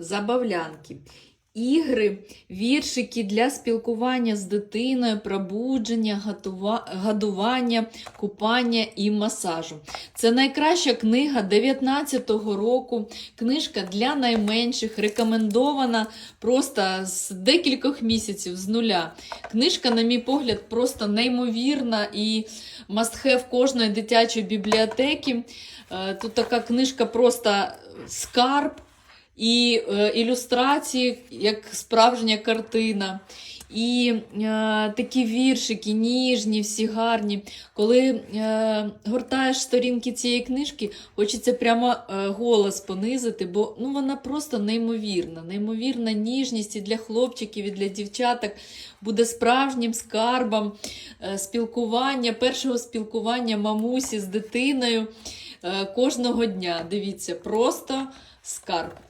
забавлянки. Ігри, віршики для спілкування з дитиною, пробудження, годування, купання і масажу. Це найкраща книга 19-го року. Книжка для найменших, рекомендована просто з декількох місяців з нуля. Книжка, на мій погляд, просто неймовірна і have кожної дитячої бібліотеки. Е, Тут така книжка просто скарб і е, ілюстрації, як справжня картина. І е, такі віршики, ніжні, всі гарні. Коли е, гортаєш сторінки цієї книжки, хочеться прямо е, голос понизити, бо ну, вона просто неймовірна. Неймовірна ніжність і для хлопчиків, і для дівчаток буде справжнім скарбом е, спілкування, першого спілкування мамусі з дитиною е, кожного дня. Дивіться, просто скарб.